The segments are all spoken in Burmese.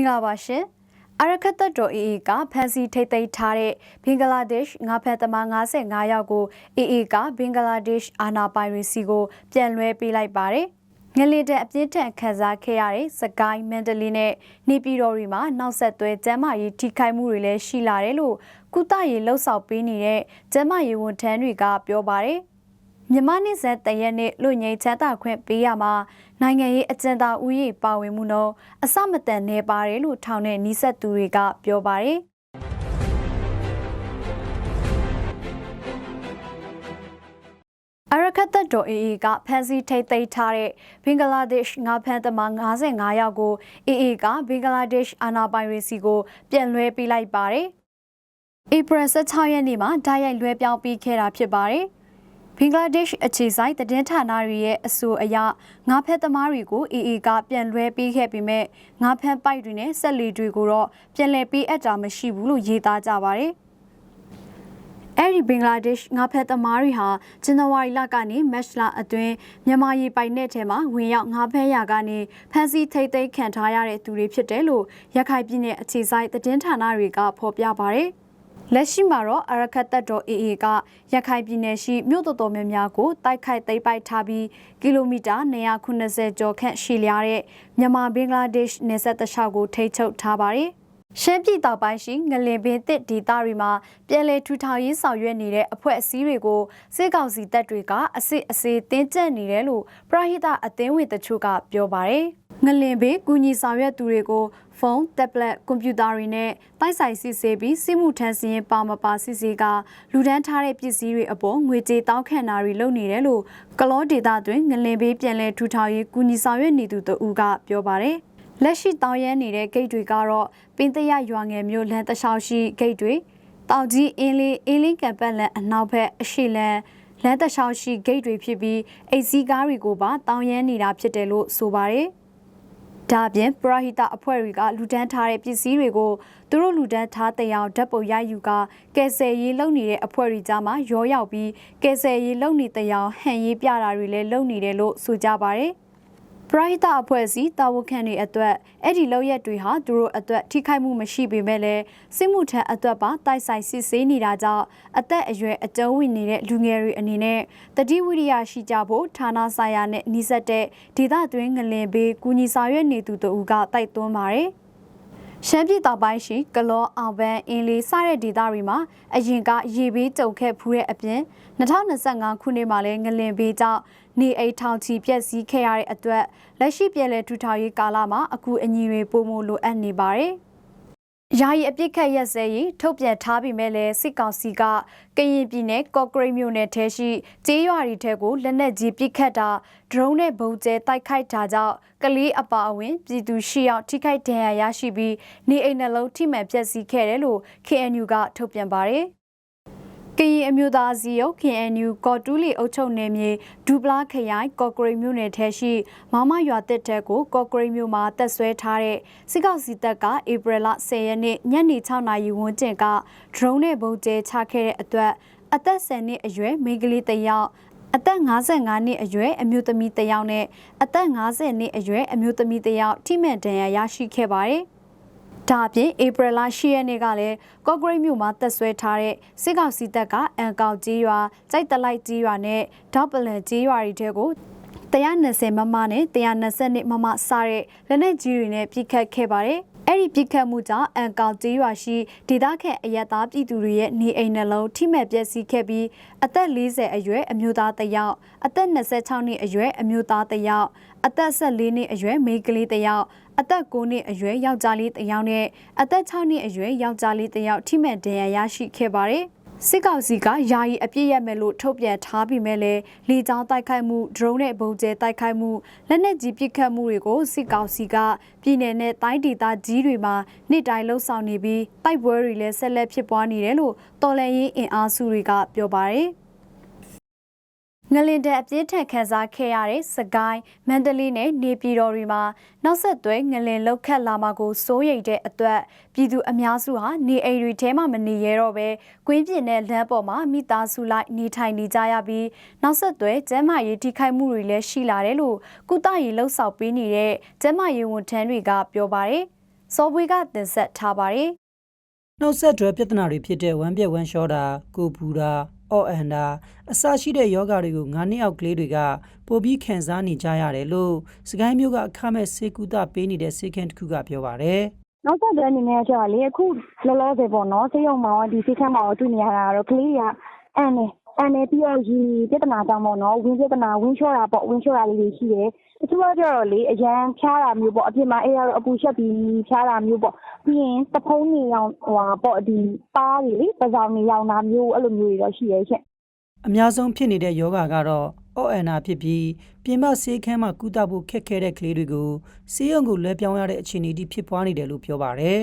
မင်္ဂလာပါရှင်အရခတ်သက်တော်အေအေကဖန်စီထိတ်သိမ်းထားတဲ့ဘင်္ဂလားဒေ့ရှ်ငါးဖက်သမား55ယောက်ကိုအေအေကဘင်္ဂလားဒေ့ရှ်အာဏာပိုင်တွေစီကို ပြန်လွှဲပေးလိုက်ပါတယ်ငလင်တဲ့အပြင်းထန်ခံစားခဲ့ရတဲ့စကိုင်းမန္တလေးနဲ့နေပြည်တော်တွေမှာနောက်ဆက်တွဲကျန်းမာရေးထိခိုက်မှုတွေလည်းရှိလာတယ်လို့ကုသရေးလှုပ်ဆောင်ပေးနေတဲ့ကျန်းမာရေးဝန်ထမ်းတွေကပြောပါတယ် မြမနစ်ဆက်တရက်နဲ့လူငိမ့်ချမ်းသာခွင့်ပေးရမှာနိုင်ငံရေးအကြံသာဥယျာဉ်ပါဝင်မှုနှုန်းအစမတန်နေပါတယ်လို့ထောင်တဲ့နီးစပ်သူတွေကပြောပါတယ်အရခတ်သက်တော်အေအေကဖန်စီထိတ်သိမ်းထားတဲ့ဘင်္ဂလားဒေ့ရှ်ငါးဖန်သမား55ယောက်ကိုအေအေကဘင်္ဂလားဒေ့ရှ်အာဏာပိုင်တွေစီကိုပြန်လွှဲပေးလိုက်ပါတယ်။ဧပြီ16ရက်နေ့မှာဓာတ်ရိုက်လွှဲပြောင်းပေးခဲ့တာဖြစ်ပါတယ်။ ဘင်္ဂလားဒေ့ရှ်အခြေစိုက်သတင်းဌာနတွေရဲ့အဆိုအရငါးဖက်သမားတွေကိုအေအေကပြန်လွှဲပေးခဲ့ပေမဲ့ငါးဖက်ပိုက်တွေနဲ့ဆက်လီတွေကိုတော့ပြန်လည်ပေးအပ်တာမရှိဘူးလို့ရေးသားကြပါတယ်။အဲ့ဒီဘင်္ဂလားဒေ့ရှ်ငါးဖက်သမားတွေဟာဇန်နဝါရီလကနေမတ်လအတွင်းမြန်မာရေးပိုင်တဲ့ထဲမှာဝင်ရောက်ငါးဖက်ရာကနေဖမ်းဆီးထိတ်သိမ်းခံထားရတဲ့သူတွေဖြစ်တယ်လို့ရခိုင်ပြည်နယ်အခြေစိုက်သတင်းဌာနတွေကဖော်ပြပါတယ်။ လက်ရှိမှာတော့အရခတ်တပ်တော် AA ကရခိုင်ပြည်နယ်ရှိမြို့တော်တော်များများကိုတိုက်ခိုက်သိမ်းပိုက်ထားပြီးကီလိုမီတာ290ကျော်ခန့်ရှည်လျားတဲ့မြန်မာဘင်္ဂလားဒေ့ရှ်နယ်စပ်တလျှောက်ကိုထိန်းချုပ်ထားပါတယ်။ရှမ်းပြည်တောင်ပိုင်းရှိငလင်ပင်တစ်ဒေသတွေမှာပြည်လဲထူထောင်ရေးဆောင်ရွက်နေတဲ့အဖွဲ့အစည်းတွေကိုစစ်ကောင်စီတပ်တွေကအစစ်အစေးတင်းကျပ်နေတယ်လို့ပရဟိတအသင်းဝင်တချို့ကပြောပါတယ်။ငလင်ဘေးကူညီဆောင်ရွက်သူတွေကို ဖုန်း၊တက်ဘလက်၊ကွန်ပျူတာတွေနဲ့တိုက်ဆိုင်စစ်ဆေးပြီးစစ်မှုထမ်းစရင်ပါမပါစစ်ဆေးကလူဒန်းထားတဲ့ပစ္စည်းတွေအပေါ်ငွေကြေးတောင်းခံတာတွေလုပ်နေတယ်လို့ကလောဒေတာတွင်ငလင်ဘေးပြန်လည်ထူထောင်ရေးကူညီဆောင်ရွက်နေသူတို့ကပြောပါတယ်။လက်ရှိတောင်းရမ်းနေတဲ့ဂိတ်တွေကတော့ပင်တရရွာငယ်မျိုးလမ်းတလျှောက်ရှိဂိတ်တွေတောင်ကြီးအင်းလေးအင်းလေးကံပတ်လန်အနောက်ဘက်အရှိလန်လမ်းတလျှောက်ရှိဂိတ်တွေဖြစ်ပြီးအိတ်စီးကားတွေကိုပါတောင်းရမ်းနေတာဖြစ်တယ်လို့ဆိုပါတယ်။ ဒါအပြင်ပရဟိတအဖွဲ့တွေကလူဒန်းထားတဲ့ပစ္စည်းတွေကိုသူတို့လူဒန်းထားတဲ့အောင်ဓာတ်ပုံရိုက်ယူကကယ်ဆယ်ရေးလုပ်နေတဲ့အဖွဲ့တွေကြားမှာရောရောက်ပြီးကယ်ဆယ်ရေးလုပ်နေတဲ့အောင်ဟန်ရေးပြတာတွေလည်းလုပ်နေတယ်လို့ဆိုကြပါတယ် ပရိသတ်အဖွဲ့အစည်းတာဝန်ခံတွေအတွက်အဲ့ဒီလောက်ရက်တွေဟာသူတို့အတွက်ထိခိုက်မှုမရှိပေမဲ့လည်းစစ်မှုထမ်းအတွက်ပါတိုက်ဆိုင်စစ်ဆေးနေတာကြောင့်အသက်အရွယ်အကျုံးဝင်နေတဲ့လူငယ်တွေအနေနဲ့တတိဝိရိယရှိကြဖို့ဌာနဆိုင်ရာနဲ့နှိစက်တဲ့ဒေသတွင်းငလင်ဘေးကူညီဆောင်ရွက်နေသူတို့ကတိုက်တွန်းပါတယ်။ရှမ်းပြည်တောင်ပိုင်းရှိကလောအောင်ပန်းအင်းလေးစတဲ့ဒေသတွေမှာအရင်ကရေဘေးကြုံခဲ့ဖူးတဲ့အပြင်2025ခုနှစ်မှာလည်းငလင်ဘေးကြောင့် နေအိမ်ထောင်ချီပြက်စီးခဲ့ရတဲ့အတွက်လက်ရှိပြည်လဲထူထောင်ရေးကာလမှာအကူအညီတွေပိုမိုလိုအပ်နေပါတယ်။ယာယီအပြစ်ခတ်ရက်စဲရေးထုတ်ပြန်ထားပြီးမဲ့လဲစစ်ကောင်စီကကရင်ပြည်နယ်ကော့ဂရိတ်မြို့နယ်ထဲရှိကျေးရွာတွေထဲကိုလက်နက်ကြီးပစ်ခတ်တာဒရုန်းနဲ့ဗုံးကျဲတိုက်ခိုက်တာကြောင့်ကလေးအပါအဝင်ပြည်သူရှိအောင်ထိခိုက်ဒဏ်ရာရရှိပြီးနေအိမ်နှလုံးထိမှန်ပျက်စီးခဲ့တယ်လို့ KNU ကထုတ်ပြန်ပါတယ်။ ကရင်အမျိုးသားစီယုတ် KNU ကော်တူးလီအုပ်ချုပ်နယ်မြေဒူပလာခရိုင်ကော့ဂရိတ်မြို့နယ်ထဲရှိမောင်မရွာတစ်တဲကိုကော့ဂရိတ်မြို့မှာတက်ဆွဲထားတဲ့စစ်ကောင်စီတပ်ကဧပြီလ10ရက်နေ့ညနေ6နာရီဝန်းကျင်ကဒရုန်းနဲ့ပုံကျဲချခဲ့တဲ့အတွက်အသက်10နှစ်အရွယ်မိန်းကလေးတစ်ယောက်အသက်55နှစ်အရွယ်အမျိုးသမီးတစ်ယောက်နဲ့အသက်50နှစ်အရွယ်အမျိုးသမီးတစ်ယောက်ထိမှန်ဒဏ်ရာရရှိခဲ့ပါတယ်။ ဒါအပြင်ဧပြီလ10ရက်နေ့ကလည်းကော့ဂရိတ်မြို့မှာတက်ဆွဲထားတဲ့စစ်ကောင်စီတပ်ကအန်ကောက်ကြီးရွာကြိုက်တလိုက်ကြီးရွာနဲ့ဒေါပလန်ကြီးရွာတွေထဲကို120မမနဲ့120မမစားတဲ့လက်နက်ကြီးတွေနဲ့ပြစ်ခတ်ခဲ့ပါတယ် အဲ့ဒီပြစ်ခတ်မှုကြောင့်အန်ကောင်ကျေးရွာရှိဒေသခံအရက်သားပြည်သူတွေရဲ့နေအိမ်နှလုံးထိမှန်ပျက်စီးခဲ့ပြီးအသက်40အရွယ်အမျိုးသားတစ်ယောက်အသက်26နှစ်အရွယ်အမျိုးသားတစ်ယောက်အသက်14နှစ်အရွယ်မိန်းကလေးတစ်ယောက်အသက်9နှစ်အရွယ်ယောက်ျားလေးတစ်ယောက်နဲ့အသက်6နှစ်အရွယ်ယောက်ျားလေးတစ်ယောက်ထိမှန်ဒဏ်ရာရရှိခဲ့ပါတယ်။ စစ်ကောင်စီကယာယီအပြစ်ရမယ်လို့ထုတ်ပြန်ထားပြီးမဲ့လည်းလေကြောင်းတိုက်ခိုက်မှုဒရုန်းနဲ့ဗုံးကျဲတိုက်ခိုက်မှုလက်နက်ကြီးပစ်ခတ်မှုတွေကိုစစ်ကောင်စီကပြည်내နဲ့တိုင်းဒေသကြီးတွေမှာနေ့တိုင်းလှုပ်ဆောင်နေပြီးတိုက်ပွဲတွေလည်းဆက်လက်ဖြစ်ပွားနေတယ်လို့တော်လှန်ရေးအင်အားစုတွေကပြောပါတယ်။ ငလင်တဲ့အပြင်းထန်ခံစားခဲ့ရတဲ့စကိုင်းမန္တလေးနဲ့နေပြည်တော်တွေမှာနောက်ဆက်တွဲငလင်လောက်ခတ်လာမှာကိုစိုးရိမ်တဲ့အတွက်ပြည်သူအများစုဟာနေအိမ်တွေထဲမှာမနေရတော့ပဲကွင်းပြင်နဲ့လမ်းပေါ်မှာမိသားစုလိုက်နေထိုင်နေကြရပြီးနောက်ဆက်တွဲကျန်းမာရေးထိခိုက်မှုတွေလည်းရှိလာတယ်လို့ကုသရေးလှုပ်ဆောင်ပေးနေတဲ့ကျန်းမာရေးဝန်ထမ်းတွေကပြောပါတယ်။စစောပွေကတင်ဆက်ထားပါတယ်နှုတ်ဆက်တွဲပြဿနာတွေဖြစ်တဲ့ဝမ်းပြက်ဝမ်းလျှောတာကိုပူတာ အော့အန်တာအစရှိတဲ့ယောဂတွေကိုငါးနှစ်အောက်ကလေးတွေကပိုပြီးခံစားနေကြရတယ်လို့စကိုင်းမျိုးကအခမဲ့စေကူတာပေးနေတဲ့စေကန်တစ်ခုကပြောပါတယ်နောက်ဆက်တွဲအနေနဲ့ကျတော့လေအခုလောလောဆယ်ပေါ့နော်ဆေးရုံမှာရောဒီစိတ်ခမ်းမှာရောတွေ့နေရတာကတော့ကလေးကအန်နေ အန်နေပြီးတော့ဒီပြဿနာကြောင့်ပေါ့နော်ဝင်းပြဿနာဝင်းလျှောတာပေါ့ဝင်းလျှောတာလေးတွေရှိတယ်တချို့ကကျတော့လေအရန်ဖျားတာမျိုးပေါ့အပြင်မှာအေးရတော့အပူရှက်ပြီးဖျားတာမျိုးပေါ့ပြီးရင်တဖုံးနေအောင်ဟိုဟာပေါ့ဒီပါးတွေလေပဇောင်နေရောင်တာမျိုးအဲ့လိုမျိုးတွေတော့ရှိရဲ့ရှင့်အများဆုံးဖြစ်နေတဲ့ယောဂကတော့အော့အန်နာဖြစ်ပြီးပြင်ပဆေးခန်းမှာကုသဖို့ခက်ခဲတဲ့ကလေးတွေကိုဆေးရုံကိုလွှဲပြောင်းရတဲ့အခြေအနေအထိဖြစ်ပွားနေတယ်လို့ပြောပါတယ်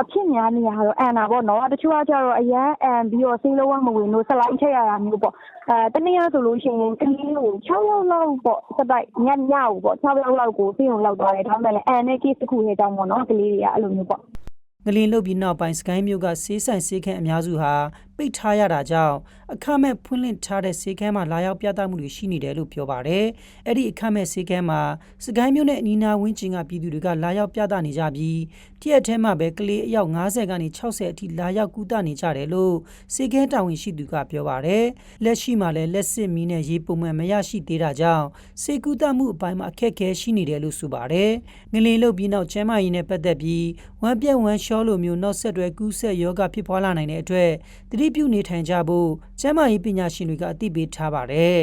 အဖြစ်များနေရတော့အန်နာပေါ့နော်တချို့ကကျတော့အရန်အန်ပြီးတော့စိတ်လုံးဝမဝင်လို့ဆလိုက်ချက်ရတာမျိုးပေါ့အဲတနေ့ရဆိုလို့ရှိရင်ကလေးကို6ယောက်လောက်ပေါ့စပိုက်ညညကိုပေါ့6ယောက်လောက်ကိုစိတ်ုံလောက်သွားတယ်ဒါမှမဟုတ်လည်းအန်နဲ့ case တစ်ခုရဲ့အကြောင်းပေါ့နော်ကလေးတွေကအဲ့လိုမျိုးပေါ့ငလင်လုတ်ပြီးနောက်ပိုင်းစကိုင်းမြို့ကဆေးဆိုင်ဆေးခန်းအများစုဟာ ပိတ်ထားရတာကြောင့်အခမဲ့ဖွင့်လှစ်ထားတဲ့ဆေးခန်းမှာလာရောက်ပြသမှုတွေရှိနေတယ်လို့ပြောပါတယ်။အဲ့ဒီအခမဲ့ဆေးခန်းမှာစကိုင်းမြို့နဲ့အနီးနားဝန်းကျင်ကပြည်သူတွေကလာရောက်ပြသနေကြပြီးတရက်ထဲမှာပဲကလေးအယောက်90ကနေ60အထိလာရောက်ကူသနေကြတယ်လို့ဆေးခန်းတာဝန်ရှိသူကပြောပါတယ်။လက်ရှိမှာလည်းလက်စစ်မီးနဲ့ရေပုံမှန်မရရှိသေးတာကြောင့်ဆေးကူသမှုအပိုင်းမှာအခက်အခဲရှိနေတယ်လို့ဆိုပါတယ်။ငလင်လုတ်ပြီးနောက်ကျန်းမာရေးနဲ့ပတ်သက်ပြီးဝမ်းပြက်ဝမ်းလျှောလိုမျိုးနောက်ဆက်တွဲကူးဆက်ယောဂဖြစ်ပွားလာနိုင်တဲ့အတွက်သတိပြုနေထိုင်ကြဖို့ကျန်းမာရေးပညာရှင်တွေကအသိပေးထားပါတယ်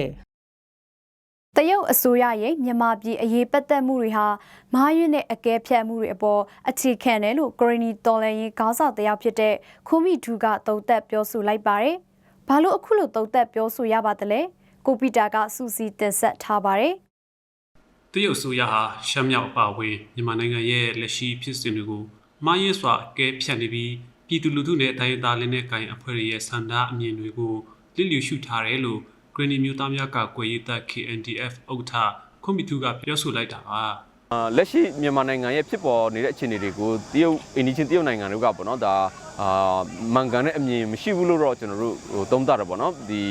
။တရုတ်အစိုးရရဲ့မြန်မာပြည်အရေးပတ်သက်မှုတွေဟာမားရွံ့တဲ့အကဲဖြတ်မှုတွေအပေါ်အခြေခံတယ်လို့ဂရနီတော်လန်ရေးခေါင်းဆောင်တယောက်ဖြစ်တဲ့ခိုမီထူကသုံးသက်ပြောဆိုလိုက်ပါတယ်။ဘာလို့အခုလိုသုံးသက်ပြောဆိုရပါသလဲ။ကိုပီတာကစူစီတင်ဆက်ထားပါတယ်။တရုတ်အစိုးရဟာရှမ်းမြောက်အပါအဝင်မြန်မာနိုင်ငံရဲ့လက်ရှိဖြစ်စဉ်တွေကိုမှားယွင်းစွာအကဲဖြတ်နေပြီး ပြည်သူလူထုနဲ့တိုင်းရင်းသားလက်နက်ကိုင်အဖွဲ့တွေရဲ့ဆန္ဒအမြင်တွေကိုလစ်လျူရှုထားတယ်လို့ဂရနီမျိုးသားများကကွယ်ရေးတပ် KNDF ဥက္ကဋ္ဌခွန်မီတူကပြောဆိုလိုက်တာပါအာ လက်ရှိမြန်မာနိုင်ငံရဲ့ဖြစ်ပေါ်နေတဲ့အခြေအနေတွေကိုတရုတ်အိန္ဒိချင်းတရုတ်နိုင်ငံတွေကပေါ့နော်ဒါအာမန်ကန်တဲ့အမြင်မရှိဘူးလို့တော့ကျွန်တော်တို့ဟိုသုံးသပ်တယ်ပေါ့နော်ဒီ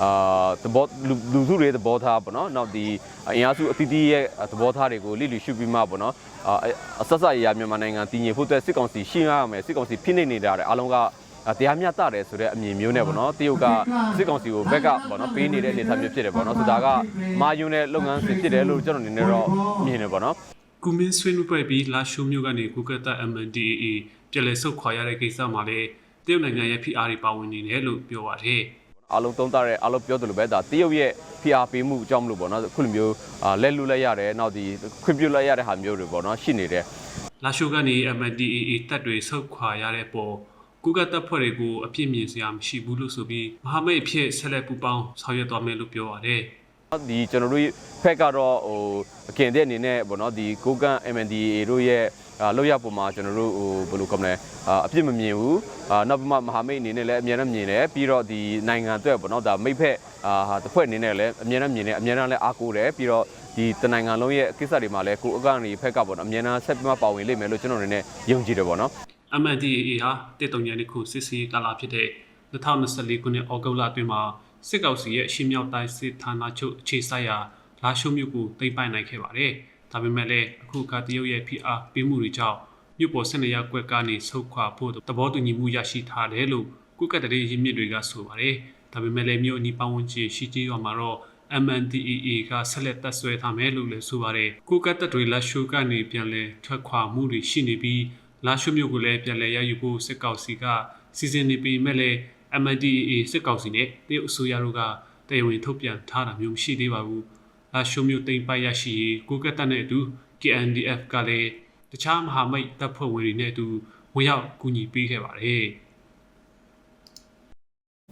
အာသဘောလူလူစုတွေသဘောထားပေါ့နော်နောက်ဒီအင်အားစုအသီးသီးရဲ့သဘောထားတွေကိုလိလိရှုပြီးမှပေါ့နော်အာအဆက်ဆက်အရာမြန်မာနိုင်ငံတည်ငြိမ်ဖို့အတွက်စစ်ကောင်စီရှင်းရမယ်စစ်ကောင်စီဖိနှိပ်နေကြတယ်အားလုံးကအာ တရားမျှတတယ်ဆိုတဲ့အမြင်မျိုးနဲ့ပေါ့နော်တရုတ်ကစစ်ကောင်စီကိုဘက်ကပေါ့နော်ပေးနေတဲ့အနေအထားမျိုးဖြစ်တယ်ပေါ့နော်ဆိုဒါကမာယွန်းတဲ့လုပ်ငန်းစဉ်ဖြစ်တယ်လို့ကျွန်တော်အနေနဲ့တော့မြင်တယ်ပေါ့နော်ကူမင်းဆွေးနွေးပွဲပြီးလာရှိုးမျိုးကနေကုကတ်တာ MNDAA ပြည်လဲဆုတ်ခွာရတဲ့ကိစ္စမှာလည်းတရုတ်နိုင်ငံရဲ့ PR တွေပါဝင်နေတယ်လို့ပြောပါတယ်အားလုံးသုံးသပ်ရဲအားလုံးပြောသလိုပဲဒါတရုတ်ရဲ့ PR ပေးမှုအကြောင်းမလို့ပေါ့နော်အခုလိုမျိုးအာလက်လူလိုက်ရတယ်နောက်ဒီခွင့်ပြုလိုက်ရတဲ့ဟာမျိုးတွေပေါ့နော်ရှိနေတယ်လာရှိုးကနေ MNDAA တပ်တွေဆုတ်ခွာရတဲ့ပေါ် ကုကတပ်ဖွဲ့တွေကိုအပြစ်မြင်စရာမရှိဘူးလို့ဆိုပြီးမဟာမိတ်အဖြစ်ဆက်လက်ပူးပေါင်းဆောင်ရွက်သွားမယ်လို့ပြောပါတယ်ဒီကျွန်တော်တို့ဖက်ကတော့ဟိုအကင်တဲ့အနေနဲ့ပေါ့နော်ဒီကိုကန် MNDA တို့ရဲ့အာလောက်ရပုံမှာကျွန်တော်တို့ဟိုဘယ်လိုကောမလဲအာအပြစ်မမြင်ဘူးအာနောက်ပြီးမှမဟာမိတ်အနေနဲ့လည်းအများနဲ့မြင်တယ်ပြီးတော့ဒီနိုင်ငံအတွက်ပေါ့နော်ဒါမိတ်ဖက်အာဟာတစ်ဖွဲ့အနေနဲ့လည်းအများနဲ့မြင်တယ်အများနဲ့လည်းအားကိုးတယ်ပြီးတော့ဒီတနိုင်ငံလုံးရဲ့ကိစ္စတွေမှာလည်းကိုအကနေဖက်ကပေါ့နော်အများနဲ့ဆက်ပြီးမှပါဝင်လိမ့်မယ်လို့ကျွန်တော်အနေနဲ့ယုံကြည်တယ်ပေါ့နော် MNDAA ဟာတစ်တုံညာတစ်ခုစစ်စီကာလာဖြစ်တဲ့2024ခုနှစ်ဩဂုတ်လအတွင်းမှာစစ်ကောင်စီရဲ့အရှင်းမြောက်တိုင်းစစ်ဌာနချုပ်အခြေစိုက်ရာလာရှိုးမြို့ကိုသိမ်းပိုက်နိုင်ခဲ့ပါတယ်။ဒါပေမဲ့လည်းအခုကတရုတ်ရဲ့ PR ပေးမှုတွေကြောင့်မြို့ပေါ်12ရပ်ကွက်ကနေဆုတ်ခွာဖို့သဘောတူညီမှုရရှိထားတယ်လို့ကုကတ်တရေရင်းမြစ်တွေကဆိုပါတယ်။ဒါပေမဲ့လည်းမြို့အနီးပတ်ဝန်းကျင်ရှိကြီးရွာမှာတော့ MNDAA ကဆက်လက်တပ်ဆွဲထားမယ်လို့လည်းဆိုပါတယ်။ကုကတ်တပ်တွေလက်ရှိုးကနေပြန်လဲထွက်ခွာမှုတွေရှိနေပြီး လာရှိုးမြို့ကိုလည်းပြန်လဲရယူဖို့စစ်ကောင်စီကစီစဉ်နေပြီးမဲ့လည်း MNDAA စစ်ကောင်စီနဲ့တရုတ်အစိုးရတို့ကတရားဝင်ထုတ်ပြန်ထားတာမျိုးမရှိသေးပါဘူး။လာရှိုးမြို့တိမ်ပိုက်ရရှိရေးကိုကတ်တပ်နဲ့အတူ KNDF ကလည်းတခြားမဟာမိတ်တပ်ဖွဲ့ဝင်တွေနဲ့အတူဝင်ရောက်ကူညီပေးခဲ့ပါတယ်။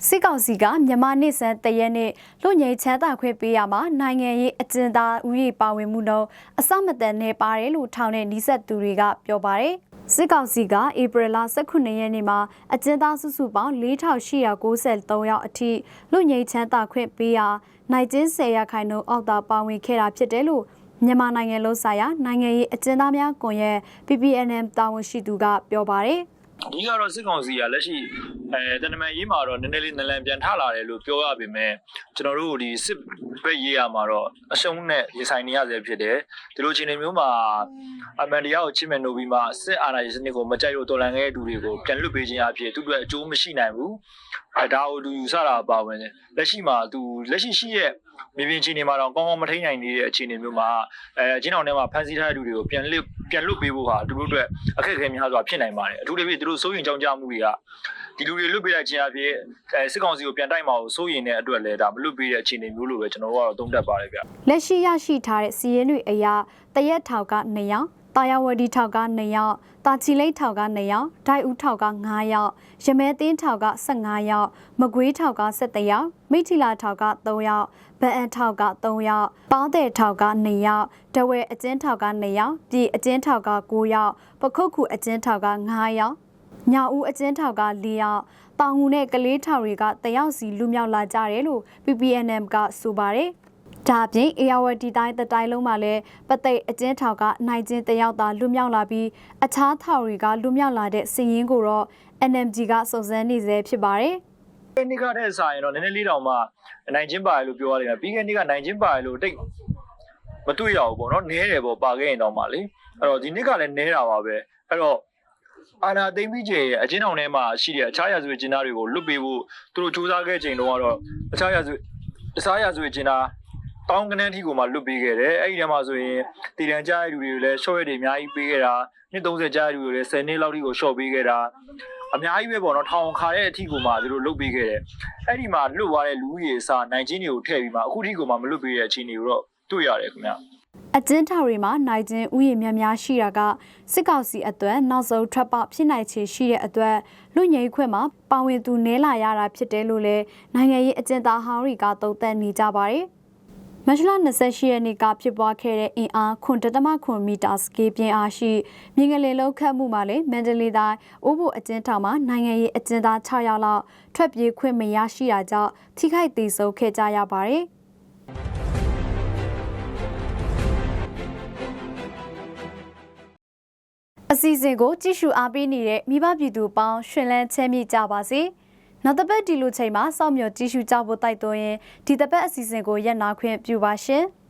စစ်ကောင်စီကမြန်မာနှစ်ဆန်းတရက်နေ့လူငယ်ချမ်းသာခွင့်ပေးရမှာနိုင်ငံရေးအကျဉ်းသားဥယျာဉ်ပါဝင်မှုနှုန်းအစမတန်နေပါတယ်လို့ထောင်တဲ့နီးစပ်သူတွေကပြောပါတယ် စစ်ကောင်စီကဧပြီလ18ရက်နေ့မှာအကျဉ်းသားစုစုပေါင်း4893ယောက်အထိလူငယ်ချမ်းသာခွင့်ပေးရာနိုင်ကျင်း10ရာခိုင်နှုန်းအောက်သာပါဝင်ခဲ့တာဖြစ်တယ်လို့မြန်မာနိုင်ငံလုံးဆိုင်ရာနိုင်ငံရေးအကျဉ်းသားများကွန်ရက် PPNM တာဝန်ရှိသူကပြောပါတယ် အဓိကတော့စစ်ကောင်စီကလက်ရှိအဲတနမန်ရေးမှာတော့နည်းနည်းလေးနလန်ပြန်ထလာတယ်လို့ပြောရပေမဲ့ကျွန်တော်တို့ဒီစစ်ဘက်ရေးရမှာတော့အရှုံးနဲ့ရင်ဆိုင်နေရဆဲဖြစ်တယ်ဒီလိုအခြေအနေမျိုးမှာအမှန်တရားကိုချစ်မဲ့နိုပြီးမှစစ်အာဏာရေးစနစ်ကိုမကြိုက်လို့တော်လှန်ခဲ့တဲ့သူတွေကိုပြန်လွတ်ပေးခြင်းအဖြစ်သူတို့အကျိုးမရှိနိုင်ဘူးအဲဒါကိုသူယူဆတာပါဝင်တယ်လက်ရှိမှာသူလက်ရှိရှိရဲ့ မြေပြင်အခြေအနေမှာတော့ကောင်းကောင်းမထိန်နိုင်နေတဲ့အခြေအနေမျိုးမှာအဲအချင်းအောင်ထဲမှာဖန်ဆီးထားတဲ့လူတွေကိုပြန်လွတ်ပြန်လွတ်ပေးဖို့ဟာသူတို့အတွက်အခက်အခဲများစွာဖြစ်နိုင်ပါတယ်အထူးသဖြင့်သူတို့စိုးရင်ကြောင်းကြမှုတွေကဒီလူတွေလွတ်ပေးတဲ့ခြင်းအဖြစ်အဲစစ်ကောင်စီကိုပြန်တိုက်မှာကိုစိုးရင်တဲ့အတွက်လည်းဒါမလွတ်ပေးတဲ့အခြေအနေမျိုးလိုပဲကျွန်တော်တို့ကတော့သုံးသပ်ပါတယ်ဗျလက်ရှိရရှိထားတဲ့စီးရင်တွေအရာတရက်ထောက်က2ယောက် တာယာဝတီထောက်က2ယောက်တာချီလိတ်ထောက်က2ယောက်ဒိုက်ဦးထောက်က9ယောက်ရမဲသင်းထောက်က15ယောက်မကွေးထောက်က17ယောက်မိထီလာထောက်က3ယောက်ဗန်အန်ထောက်က3ယောက်ပေါင်းတဲ့ထောက်က2ယောက်တဝဲအကျဉ်းထောက်က2ယောက်ပြည်အကျဉ်းထောက်က9ယောက်ပခုတ်ခုအကျဉ်းထောက်က9ယောက်ညာဦးအကျဉ်းထောက်က4ယောက်တောင်ငူနဲ့ကလေးထောက်တွေကတယောက်စီလူမြောက်လာကြတယ်လို့ PPNM ကဆိုပါတယ် ဒါအပြင် ARD တိုင်းတတိုင်းလုံးမှာလည်းပသိတ်အကျဉ်းထောက်ကနိုင်ကျင်းတယောက်သာလူမြောက်လာပြီးအခြားထောက်တွေကလူမြောက်လာတဲ့စီရင်ကိုတော့ NMG ကစုံစမ်းနေဆဲဖြစ်ပါတယ်ဒီနေ့ကတည်းကဆိုင်တော့နည်းနည်းလေးတောင်မှနိုင်ချင်းပါတယ်လို့ပြောရလိမ့်မယ်ပြီးခဲ့နေ့ကနိုင်ချင်းပါတယ်လို့တိတ်မတွေ့ရဘူးပေါ့နော်နဲတယ်ပေါ့ပါခဲ့ရင်တော့မှလေအဲ့တော့ဒီနေ့ကလည်းနဲတာပါပဲအဲ့တော့အာနာသိမ့်ပြီးချိန်ရဲ့အချင်းအောင်ထဲမှာရှိတဲ့အခြားရာဇဝတ်ကျင်းသားတွေကိုလွတ်ပေးဖို့သူတို့စူးစမ်းခဲ့ချိန်တုန်းကတော့အခြားရာဇဝတ်အခြားရာဇဝတ်ကျင်းသား တောင်းကနန်းထီကိုမှလွတ်ပေးခဲ့တယ်အဲ့ဒီထဲမှာဆိုရင်တည်တံကြားရတဲ့လူတွေကိုလည်းရှော့ရတွေအများကြီးပေးခဲ့တာနှစ်30ကြားရတဲ့လူတွေလည်း10နှစ်လောက်ထိကိုရှော့ပေးခဲ့တာအများကြီးပဲပေါ့နော်ထောင်ခါတဲ့အထိကိုမှသူတို့လုတ်ပေးခဲ့တယ်အဲ့ဒီမှာလွတ်သွားတဲ့လူကြီးအစားနိုင်ချင်းတွေကိုထည့်ပြီးမှအခုထိကိုမှမလွတ်ပေးတဲ့အခြေအနေကိုတော့တွေ့ရတယ်ခင်ဗျာအကျဉ်းထောက်တွေမှာနိုင်ကျင်းဥယျာဉ်များများရှိတာကစစ်ကောင်စီအတွက်နောက်ဆုံးထွက်ပေါက်ဖြစ်နိုင်ခြေရှိတဲ့အတွက်လူငယ်ခွင့်မှာပါဝင်သူနဲလာရတာဖြစ်တယ်လို့လည်းနိုင်ငံရေးအကျဉ်းသားဟောင်းတွေကသုံးသပ်နေကြပါတယ်။ မတ်လ28ရက်နေ့ကဖြစ်ပွားခဲ့တဲ့အင်အားခွန်တတမခွန်မီတာစကေးပြင်းအားရှိမြင်းကလေးလုံးခတ်မှုမှာလည်းမန္တလေးတိုင်းအိုးဘိုအကျဉ်းထောင်မှာနိုင်ငံရေးအကျဉ်းသား6ယောက်လောက်ထွက်ပြေးခွင့်မရရှိတာကြောင့်ထိခိုက်သေးဆုံးခဲ့ကြရပါတယ်။အစီအစဉ်ကိုကြည့်ရှုအားပေးနေတဲ့မိဘပြည်သူပေါင်းရှင်လန်းချမ်းမြေ့ကြပါစေ။ နောက်တစ်ပတ်ဒီလိုချိန်မှာစောင့်မျှော်ကြည့်ရှုကြဖို့တိုက်တွန်းရင်ဒီတစ်ပတ်အစီအစဉ်ကိုရက်နာခွင့်ပြုပါရှင်။